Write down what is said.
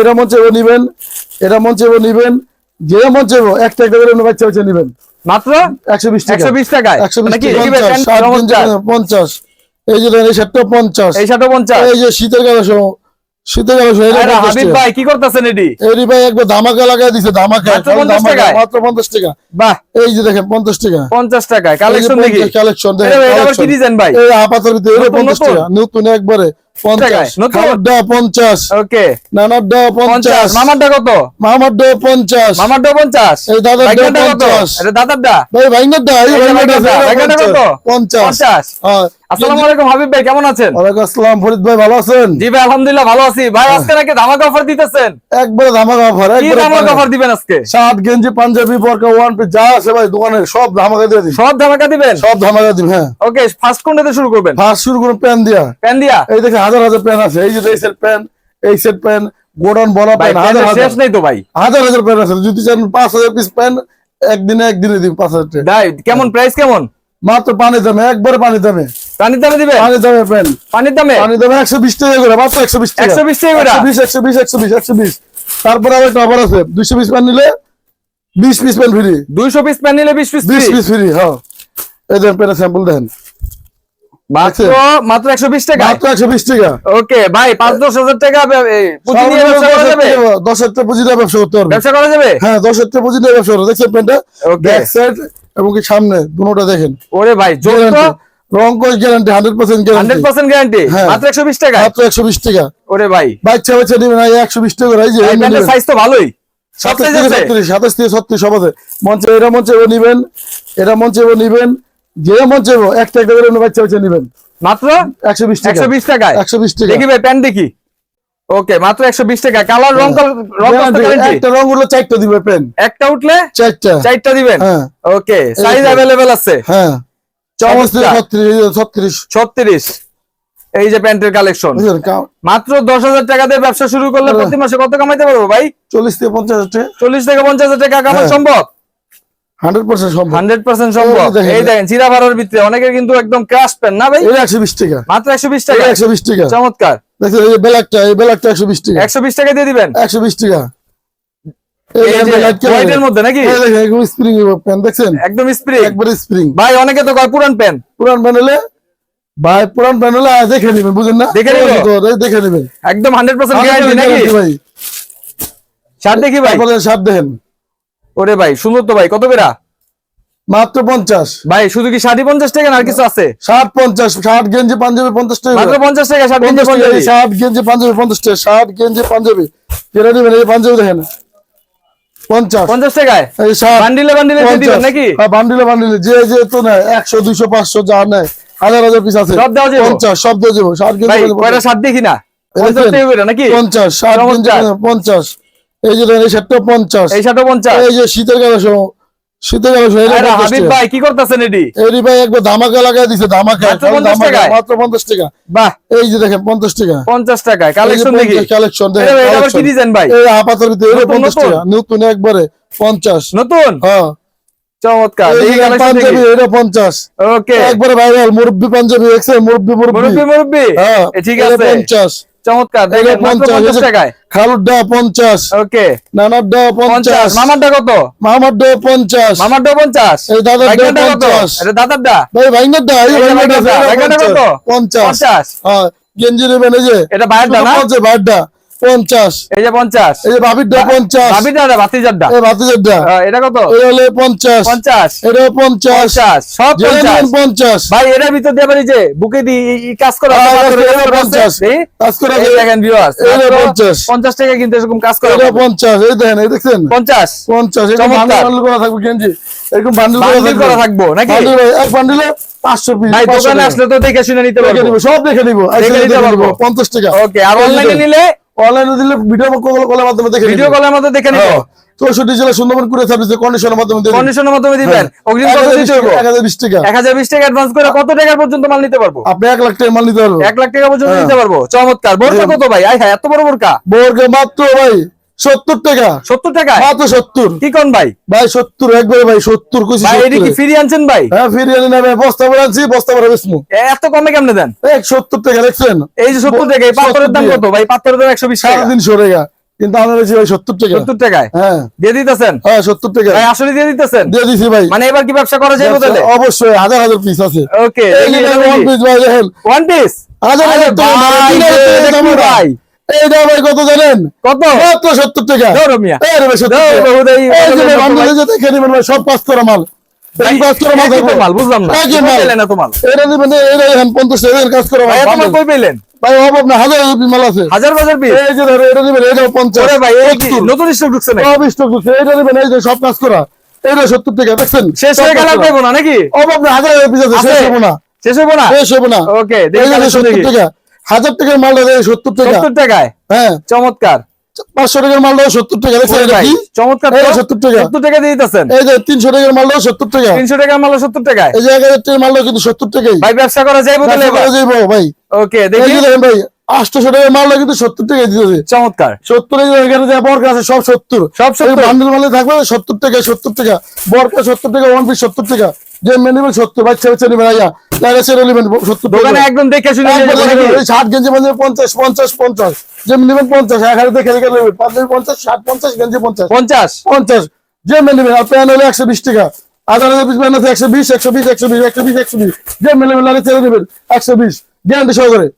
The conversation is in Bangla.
এটা মন চাইব নিবেন এটা মন চাইব নিবেন যে মন চাইব একটা একটা করে বাচ্চা বাচ্চা নিবেন। মাত্র? একশো বিশ টাকা। একশো বিশ একশো নাকি? টাকা। ভাই, পঞ্চাশ, এই যে দেখেন এই শার্টটা পঞ্চাশ। এই শার্টও পঞ্চাশ। এই যে শীতের কালো সহ শীতের কালো সহ এটা আরে পঞ্চাশ হাবিব ভাই কি করতেছেন এরি ভাই একবার ধামাকা লাগাই দিছে ধামাকা। মাত্র 50 টাকায়? মাত্র পঞ্চাশ টাকা। বাহ। এই যে দেখেন পঞ্চাশ টাকা। পঞ্চাশ কালেকশন দেখি। কালেকশন আরে ভাই, কি ডিজাইন ভাই? এই আপাতত ভিতরে পঞ্চাশ টাকা নতুন একবারে। কেমন আছেন? আসসালাম ফরিদ ভাই ভালো আছেন? জি ভাই আলহামদুলিল্লাহ ভালো আছি। ভাই হ্যাঁ। আজকে নাকি ধামাকা অফার দিতেছেন? একবারে ধামাকা অফার ধামাকা অফার দিবেন আজকে? শার্ট গেঞ্জি পাঞ্জাবি বরকা ওয়ান পিস যা আছে ভাই দোকানে সব ধামাকা দিয়ে দিন সব ধামাকা দিবেন? সব ধামাকা দিন হ্যাঁ। ওকে ফার্স্ট কোনটাতে শুরু করবেন? ফার্স্ট শুরু করুন প্যান দিয়া। প্যান দিয়া? এই দেখে হাজার হাজার প্যান আছে। এই যে এই সেট প্যান এই সেট প্যান গোডাউন বড় প্যান হাজার হাজার। শেষ নেই তো ভাই। হাজার হাজার প্যান আছে। যদি চান পাঁচ হাজার পিস প্যান একদিনে একদিনে দিন পাঁচ হাজার টাকা। ভাই কেমন প্রাইস কেমন? মাত্র পানি দামে একবারে পানি দামে। পানির দামে পানি দামে প্যান পানির দামে? দামে একশো বিশ টাকা করে মাত্র একশো বিশ টাকা। একশো বিশ টাকা বিশ একশো বিশ একশো বিশ একশো বিশ। তারপরে আবার একটা অফার আছে দুইশো পিস প্যান নিলে বিশ পিস প্যান ফ্রি দুইশো পিস প্যান নিলে বিশ পিস বিশ পিস ফ্রি হ্যাঁ। এই দেখেন প্যানের স্যাম্পল দেখেন। মাত্র একশো বিশ টাকা। মাত্র একশো বিশ টাকা। ওকে ভাই পাঁচ দশ হাজার টাকা পুঁজি নিয়ে ব্যবসা করা যাবে? দশ হাজার পুঁজি দিয়ে ব্যবসা করতে পারবে। ব্যবসা করা যাবে? হ্যাঁ দশ হাজার পুঁজি দিয়ে ব্যবসা করতে দেখছেন প্যান্টটা? ব্যাক সাইড এবং কি সামনে দুটোটা দেখেন। ওরে ভাই। রং গ্যারান্টি হান্ড্রেড পার্সেন্ট গ্যারান্টি। হ্যাঁ। মাত্র একশো বিশ টাকা? মাত্র একশো বিশ টাকা। ওরে ভাই। বাচ্চা বাচ্চা নেবেন একশো বিশ টাকা এই যে। সাইজ তো ভালোই। সাতাশ থেকে ছত্রিশ সাতাশ থেকে ছত্রিশ সব আছে। মঞ্চে এটা মঞ্চে নিবেন। এটা মঞ্চে নিবেন। যে মঞ্চে এবার একটা একটা করে বাচ্চা বাচ্চা নিবেন। মাত্র? একশো বিশ একশো বিশ টাকায় একশো বিশ টাকা। দেখি ভাই প্যান্ট দেখি। ওকে মাত্র একশো বিশ টাকা। কালার রং একটা রং উঠলে চারটা দিবে পেন একটা উঠলে? চারটা। চারটা দিবেন? হ্যাঁ। ওকে সাইজ অ্যাভেলেবেল আছে। হ্যাঁ। ছত্রিশ ছত্রিশ। এই যে প্যান্টের কালেকশন মাত্র দশ হাজার টাকা দিয়ে ব্যবসা শুরু করলে হ্যাঁ। প্রতি মাসে কত কামাইতে পারব ভাই? চল্লিশ থেকে পঞ্চাশ হাজার টাকা। চল্লিশ থেকে পঞ্চাশ হাজার টাকা কামাই হ্যাঁ। সম্ভব? হান্ড্রেড পার্সেন্ট সম্ভব। হান্ড্রেড পার্সেন্ট সম্ভব। এই দেখেন। চিরা ভাড়ার ভিতরে অনেকের কিন্তু একদম ক্রাশ প্যান না ভাই? একশো বিশ টাকা। মাত্র একশো বিশ টাকা? একশো বিশ টাকা। চমৎকার। দেখছেন এই যে বেলাকটা এই বেলাকটা একশো বিশ টাকা। একশো বিশ টাকা দিয়ে দিবেন? একশো বিশ টাকা। ভাই অনেকে তো কয় পুরান প্যান পুরান প্যান হলে ভাই পুরান প্যান হলে দেখে নেবেন বুঝেন না? দেখে নিবো? দেখে নেবেন। একদম হান্ড্রেড পার্সেন্ট ভাই। শার্ট দেখি ভাই। শার্ট দেখেন। ওরে ভাই সুন্দর তো ভাই কত বেড়া মাত্র পঞ্চাশ। ভাই শুধু কি শাড়ি পঞ্চাশ টাকা আর কিছু আছে? ষাট পঞ্চাশ ষাট গেঞ্জি পাঞ্জাবি পঞ্চাশ টাকা মাত্র পঞ্চাশ টাকা পঞ্চাশ টাকা ষাট গেঞ্জি পাঞ্জাবি পঞ্চাশ টাকা ষাট গেঞ্জি পাঞ্জাবি। যেটা নেবেন এই পাঞ্জাবি দেখেন। পঞ্চাশ। পঞ্চাশ টাকায়? বান্ডিলে বান্ডিলে দিবেন নাকি? হ্যাঁ, বান্ডিলে বান্ডিলে। যে যে তো নেয় একশো দুইশো পাঁচশো যা নেয় হাজার হাজার পিস আছে। সব দেওয়া যাবে? পঞ্চাশ সব দিয়ে যাব। ষাট গেঞ্জি দেখি না? পঞ্চাশ ষাট গেঞ্জি পঞ্চাশ। এই যে এই শার্টটা পঞ্চাশ। এই পঞ্চাশ? এই যে শীতের হাবিব ভাই কি করতেছেন এটি? এই ভাই একবার ধামাকা লাগাই দিছে ধামাকা। মাত্র 50 টাকায়? মাত্র পঞ্চাশ টাকা। বাহ। এই যে দেখেন পঞ্চাশ টাকা। পঞ্চাশ টাকায়। কালেকশন দেখি। কালেকশন আরে ভাই, এই আপাতত ভিতরে নতুন, পঞ্চাশ টাকা। নতুন? একবারে পঞ্চাশ। নতুন? হ্যাঁ। চমৎকার। পাঞ্জাবি এটা পঞ্চাশ। ওকে একবারে ভাইরাল মুরব্বি পাঞ্জাবি এক্সেল মুরব্বি মুরব্বি। মুরব্বি মুরব্বি? হ্যাঁ। ঠিক আছে। পঞ্চাশ। চমৎকার পঞ্চাশ টাকায়। খালুরডা পঞ্চাশ ওকে। নানারডা পঞ্চাশ পঞ্চাশ মামারটা কত? মামারডা পঞ্চাশ। মামারটা পঞ্চাশ। এই ভাইগানটা কত? পঞ্চাশ। এটা দাদারটা ভাই ভাইঙ্গারডা এই এই কত? পঞ্চাশ। পঞ্চাশ। হ্যাঁ গেঞ্জি নেবেন এই যে। এটা বাইরটা না? বাইরটা পঞ্চাশ। এই যে পঞ্চাশ। এই যে ভাবিরডা পঞ্চাশ। এই ভাতিজারডা এটা কত? এই হলে পঞ্চাশ। পঞ্চাশ। এটা পঞ্চাশ। পঞ্চাশ। সব পঞ্চাশ। পঞ্চাশ। ভাই এটার ভিতর দিয়ে পারি যে বুকে দি ই- ই কাজ করা হ্যাঁ, কাজ পঞ্চাশ। কাজ করা দেখেন viewers, এটা পঞ্চাশ। পঞ্চাশ টাকা কিন্তু এরকম কাজ করা এটা পঞ্চাশ। এই দেখেন এই দেখছেন? পঞ্চাশ। পঞ্চাশ। এরকম বান্ডিল বান্ডিল করা থাকবে গেঞ্জি। এরকম বান্ডিল করা বান্ডিল থাকবে। করা থাকব নাকি? এক বান্ডিলে পাঁচশো পিস ভাই দোকানে আসলে তো দেখে শুনে নিতে পারব। সব দেখে নিবো। দেখে নিতে পারব। পঞ্চাশ টাকা। ওকে আর অনলাইনে নিলে অনলাইনে দিলে ভিডিও কলের মাধ্যমে দেখে ভিডিও কলের মাধ্যমে দেখে নিবো চৌষট্টি জেলা সুন্দরবন কুড়ে সার্ভিস কন্ডিশনের মাধ্যমে কন্ডিশনের মাধ্যমে দিবেন। হ্যাঁ। অগ্রিম কত দিতে হবে? টাকা, এক হাজার বিশ টাকা। এক হাজার বিশ টাকা অ্যাডভান্স করে কত টাকা পর্যন্ত মাল নিতে পারব? আপনি এক লাখ টাকা মাল নিতে পারব এক লাখ টাকা পর্যন্ত হ্যাঁ। নিতে পারব। চমৎকার। বোরকা হ্যাঁ। কত ভাই? আই হ্যাঁ এত বড় বোরকা বোরকা মাত্র ভাই সত্তর টাকা। সত্তর মাত্র সত্তর। কি কোন ভাই? ভাই সত্তর একবারে ভাই সত্তর ভাই আনছেন হ্যাঁ ফিরিয়ে নেবে বস্তা ভরে আনছি বস্তা ভরে বেসমু এত কমে কেমনে দেন? এক সত্তর টাকা দেখছেন? এই যে সত্তর টাকা পাথরের দাম কত ভাই? পাথরের দাম একশো বিশ সাড়ে টাকা তিনশো টাকা। কিন্তু আমরা বেশি ভাই সত্তর টাকা। সত্তর টাকায়? হ্যাঁ। দিয়ে দিতেছেন? হ্যাঁ সত্তর টাকা। ভাই আসলে দিয়ে দিতেছেন? দিয়ে দিছি ভাই। মানে এবার কি ব্যবসা করা যায় অবশ্যই হাজার হাজার পিস আছে। ওকে ভাই দেখেন। ওয়ান পিস হাজার হাজার ভাই, হাজার দাম। কত জানেন কত মাত্র সত্তর টাকা ধরো মিয়া এই রে ভাই, 70 ধরো টাকা। বাবু, এই এই যে ভাই, কত বান্ডেলে ভাই? যে দেখে নিবেন ভাই, সব কাজ করা মাল এই কাজ মাল বুঝলাম না পঞ্চাশ টাকা করা। কই পেলেন ভাই অভাব না হাজার হাজার মাল আছে হাজার বাজার পিস এই যে এটা দিবেন এটা পঞ্চাশ ভাই কি নতুন স্টক ঢুকছে সব ঢুকছে। এটা এই যে সব কাজ করা এটা সত্তর টাকা দেখছেন শেষ সব হয়ে গেল না নাকি অভাব না হাজার হাজার পিস আছে আছে? শেষ হব না শেষ হব না শেষ হব না ওকে দেখি সত্তর টাকা হাজার টাকার মালটা দেয় সত্তর টাকা। সত্তর টাকায়? হ্যাঁ। চমৎকার। পাঁচশো টাকার মালটা সত্তর টাকা। চমৎকার সত্তর তো। যে 70 টাকা। সত্তর টাকা দিয়ে দিতেছেন। এই যে তিনশো টাকার মালটা সত্তর টাকা। তিনশো টাকার মাল সত্তর টাকা এই যে এক হাজার টাকার মালটা কিন্তু সত্তর টাকাই। ভাই ব্যবসা করা যাইবো তাহলে যাইবো ভাই। ওকে দেখি। ভাই আটশো টাকার মালটা কিন্তু সত্তর দিতেছে চমৎকার। সত্তর এখানে যে বরকা আছে সব সত্তর। সব সত্তর? বান্ডেল মালে থাকবে সত্তর টাকা সত্তর টাকা। বরকা সত্তর টাকা ওয়ান পিস সত্তর টাকা। যে সত্তর বাচ্চা বাচ্চা নেবেন টাকা। একদম দেখে শুনে ষাট গেঞ্জি মানে পঞ্চাশ পঞ্চাশ পঞ্চাশ। যে নেবেন পঞ্চাশ এক দেখে দেখে নেবেন পাঁচজন পঞ্চাশ ষাট পঞ্চাশ গেঞ্জি পঞ্চাশ। পঞ্চাশ? পঞ্চাশ। যে নেবেন আর প্যান হলে একশো বিশ টাকা। হাজার হাজার পিস প্যান আছে একশো বিশ একশো বিশ একশো বিশ একশো বিশ একশো বিশ। যে নেবেন লাগে ছেড়ে নেবেন একশো বিশ। গ্যারান্টি সহকারে।